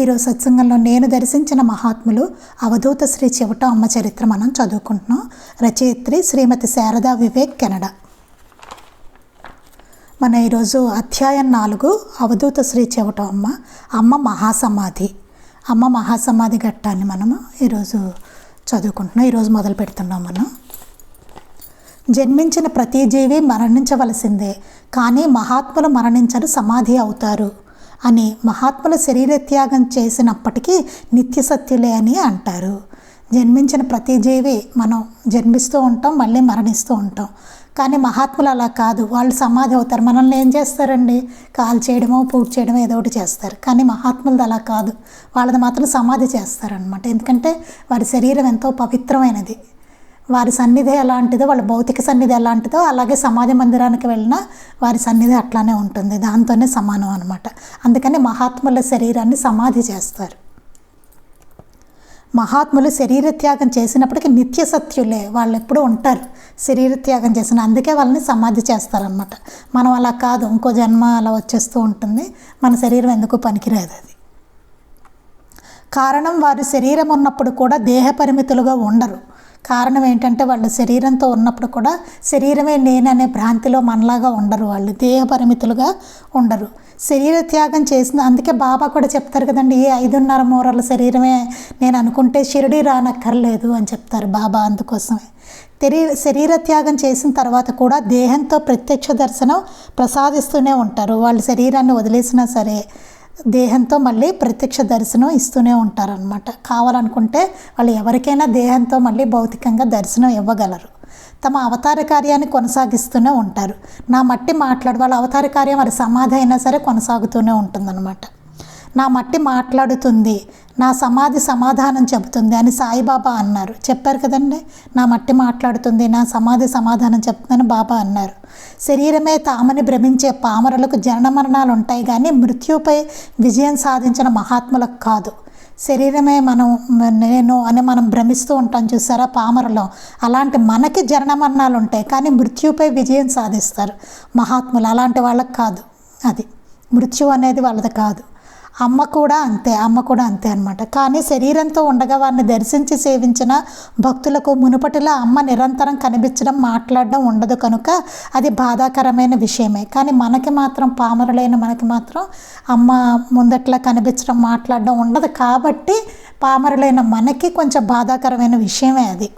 ఈరోజు సత్సంగంలో నేను దర్శించిన మహాత్ములు అవధూత శ్రీ చెవట అమ్మ చరిత్ర మనం చదువుకుంటున్నాం. రచయిత్రి శ్రీమతి శారదా వివేక్ కెనడా. మన ఈరోజు అధ్యాయం నాలుగు అవధూత శ్రీ చెవట అమ్మ అమ్మ మహాసమాధి. అమ్మ మహాసమాధి ఘట్టాన్ని మనము ఈరోజు చదువుకుంటున్నాం. ఈరోజు మొదలు పెడుతున్నాం మనం. జన్మించిన ప్రతి జీవి మరణించవలసిందే కానీ మహాత్ములు మరణించరు సమాధి అవుతారు. అని మహాత్ములు శరీరత్యాగం చేసినప్పటికీ నిత్య సత్యులే అని అంటారు. జన్మించిన ప్రతి జీవి మనం జన్మిస్తూ ఉంటాం మళ్ళీ మరణిస్తూ ఉంటాం. కానీ మహాత్ములు అలా కాదు. వాళ్ళు సమాధి అవుతారు. మనల్ని ఏం చేస్తారండి? కాల్ చేయడమో పూజ చేయడమో ఏదో ఒకటి చేస్తారు. కానీ మహాత్ములది అలా కాదు. వాళ్ళది మాత్రం సమాధి చేస్తారనమాట ఎందుకంటే వారి శరీరం ఎంతో పవిత్రమైనది. వారి సన్నిధి ఎలాంటిదో వాళ్ళ భౌతిక సన్నిధి ఎలాంటిదో అలాగే సమాధి మందిరానికి వెళ్ళినా వారి సన్నిధి అట్లానే ఉంటుంది. దాంతోనే సమానం అనమాట అందుకని మహాత్ముల శరీరాన్ని సమాధి చేస్తారు. మహాత్ములు శరీర త్యాగం చేసినప్పటికీ నిత్య సత్యులే వాళ్ళు ఎప్పుడూ ఉంటారు శరీర త్యాగం చేసిన అందుకే వాళ్ళని సమాధి చేస్తారనమాట మనం అలా కాదు ఇంకో జన్మ అలా వచ్చేస్తూ ఉంటుంది. మన శరీరం ఎందుకు పనికిరాదు అది. కారణం వారు శరీరం ఉన్నప్పుడు కూడా దేహ పరిమితులుగా ఉండరు. కారణం ఏంటంటే వాళ్ళు శరీరంతో ఉన్నప్పుడు కూడా శరీరమే నేననే భ్రాంతిలో మనలాగా ఉండరు. వాళ్ళు దేహ పరిమితులుగా ఉండరు. శరీర త్యాగం చేసిన అందుకే బాబా కూడా చెప్తారు కదండి ఏ ఐదున్నర మూరల శరీరమే నేను అనుకుంటే షిరిడి రానక్కర్లేదు అని చెప్తారు బాబా అందుకోసమే. తెరీ శరీర త్యాగం చేసిన తర్వాత కూడా దేహంతో ప్రత్యక్ష దర్శనం ప్రసాదిస్తూనే ఉంటారు. వాళ్ళ శరీరాన్ని వదిలేసినా సరే దేహంతో మళ్ళీ ప్రత్యక్ష దర్శనం ఇస్తూనే ఉంటారనమాట కావాలనుకుంటే వాళ్ళు ఎవరికైనా దేహంతో మళ్ళీ భౌతికంగా దర్శనం ఇవ్వగలరు. తమ అవతార కార్యాన్ని కొనసాగిస్తూనే ఉంటారు. నా మట్టి మాట్లాడు వాళ్ళ అవతార కార్యం వారి సమాధి అయినా సరే కొనసాగుతూనే ఉంటుందన్నమాట. నా మట్టి మాట్లాడుతుంది. నా సమాధి సమాధానం చెబుతుంది అని సాయిబాబా అన్నారు. చెప్పారు కదండి? నా మట్టి మాట్లాడుతుంది నా సమాధి సమాధానం చెప్తుందని బాబా అన్నారు. శరీరమే తామని భ్రమించే పామరులకు జనన మరణాలు ఉంటాయి కానీ మృత్యుపై విజయం సాధించిన మహాత్ములకు కాదు. శరీరమే మనం నేను అని మనం భ్రమిస్తూ ఉంటాం చూసారా పామరలో? అలాంటి మనకి జనన మరణాలు ఉంటాయి కానీ మృత్యుపై విజయం సాధిస్తారు మహాత్ములు. అలాంటి వాళ్ళకి కాదు అది. మృత్యు అనేది వాళ్ళది కాదు. అమ్మ కూడా అంతే అమ్మ కూడా అంతే అనమాట కానీ శరీరంతో ఉండగా వారిని దర్శించి సేవించిన భక్తులకు మునుపటిలా అమ్మ నిరంతరం కనిపించడం మాట్లాడడం ఉండదు కనుక అది బాధాకరమైన విషయమే. కానీ మనకి మాత్రం పామరులైన మనకి మాత్రం అమ్మ ముందట్లా కనిపించడం మాట్లాడడం ఉండదు. కాబట్టి పామరులైన మనకి కొంచెం బాధాకరమైన విషయమే అది.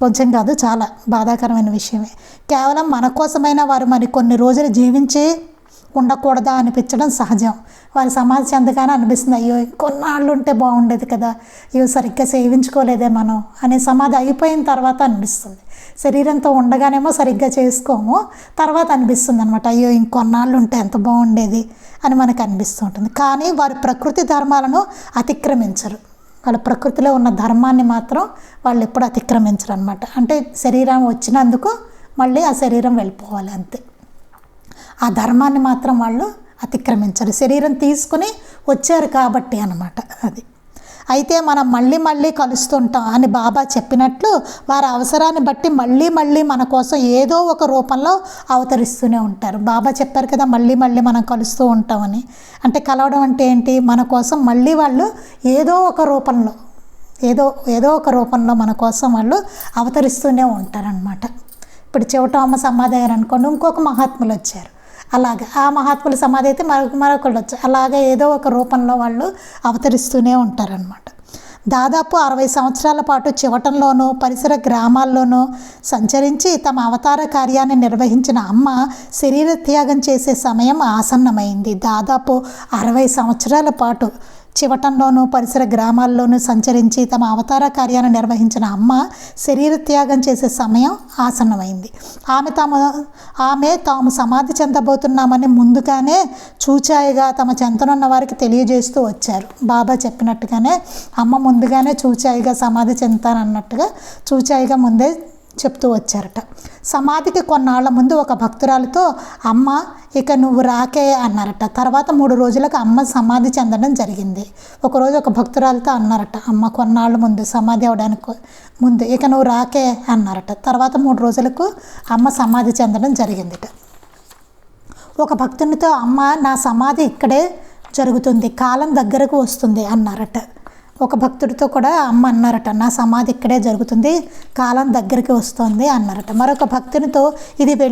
కొంచెం కాదు చాలా బాధాకరమైన విషయమే. కేవలం మన కోసమైనా వారు మరి కొన్ని రోజులు జీవించి ఉండకూడదా అనిపించడం సహజం. వారి సమాధి చెందగానే అనిపిస్తుంది అయ్యో కొన్నాళ్ళు ఉంటే బాగుండేది కదా అయ్యో సరిగ్గా సేవించుకోలేదే మనం అనే సమాధి అయిపోయిన తర్వాత అనిపిస్తుంది. శరీరంతో ఉండగానేమో సరిగ్గా చేసుకోము తర్వాత అనిపిస్తుంది అనమాట అయ్యో ఇంకొన్నాళ్ళు ఉంటే ఎంత బాగుండేది అని మనకు అనిపిస్తూ ఉంటుంది కానీ వారి ప్రకృతి ధర్మాలను అతిక్రమించరు. వాళ్ళ ప్రకృతిలో ఉన్న ధర్మాన్ని మాత్రం వాళ్ళు ఎప్పుడు అతిక్రమించరు అనమాట అంటే శరీరం వచ్చినందుకు మళ్ళీ ఆ శరీరం వెళ్ళిపోవాలి అంతే. ఆ ధర్మాన్ని మాత్రం వాళ్ళు అతిక్రమించరు. శరీరం తీసుకుని వచ్చారు కాబట్టి అనమాట అది. అయితే మనం మళ్ళీ మళ్ళీ కలుస్తుంటాం. అని బాబా చెప్పినట్లు వారి అవసరాన్ని బట్టి మళ్ళీ మళ్ళీ మన కోసం ఏదో ఒక రూపంలో అవతరిస్తూనే ఉంటారు. బాబా చెప్పారు కదా మళ్ళీ మళ్ళీ మనం కలుస్తూ ఉంటామని. అంటే కలవడం అంటే ఏంటి? మన కోసం మళ్ళీ వాళ్ళు ఏదో ఒక రూపంలో ఏదో ఏదో ఒక రూపంలో మన కోసం వాళ్ళు అవతరిస్తూనే ఉంటారనమాట ఇప్పుడు చెవటమ్మ సమాధి అయ్యారు అనుకోండి ఇంకొక మహాత్ములు వచ్చారు. అలాగే ఆ మహాత్ముల సమాధి అయితే మరొక మరొకళ్ళు వచ్చారు అలాగే ఏదో ఒక రూపంలో వాళ్ళు అవతరిస్తూనే ఉంటారనమాట దాదాపు అరవై సంవత్సరాల పాటు చివటంలోనూ పరిసర గ్రామాల్లోనూ సంచరించి తమ అవతార కార్యాన్ని నిర్వహించిన అమ్మ శరీర త్యాగం చేసే సమయం ఆసన్నమైంది. దాదాపు అరవై సంవత్సరాల పాటు చివటంలోనూ పరిసర గ్రామాల్లోనూ సంచరించి తమ అవతార కార్యాన్ని నిర్వహించిన అమ్మ శరీర త్యాగం చేసే సమయం ఆసన్నమైంది. ఆమె తాము ఆమె తాము సమాధి చెందబోతున్నామని ముందుగానే చూచాయిగా తమ చెంతనున్న వారికి తెలియజేస్తూ వచ్చారు. బాబా చెప్పినట్టుగానే అమ్మ ముందుగానే చూచాయిగా సమాధి చెందుతానన్నట్టుగా చూచాయిగా ముందే చెప్తూ వచ్చారట. సమాధికి కొన్నాళ్ళ ముందు ఒక భక్తురాలతో అమ్మ ఇక నువ్వు రాకే అన్నారట. తర్వాత మూడు రోజులకు అమ్మ సమాధి చెందడం జరిగింది. ఒకరోజు ఒక భక్తురాలతో అన్నారట. అమ్మ కొన్నాళ్ళ ముందు సమాధి అవడానికి ముందు ఇక నువ్వు రాకే అన్నారట. తర్వాత మూడు రోజులకు అమ్మ సమాధి చెందడం జరిగిందిట. ఒక భక్తునితో అమ్మ నా సమాధి ఇక్కడే జరుగుతుంది. కాలం దగ్గరకు వస్తుంది అన్నారట. ఒక భక్తుడితో కూడా అమ్మ అన్నారట నా సమాధి ఇక్కడే జరుగుతుంది కాలం దగ్గరికి వస్తుంది అన్నారట. మరొక భక్తునితో ఇది వెళ్ళి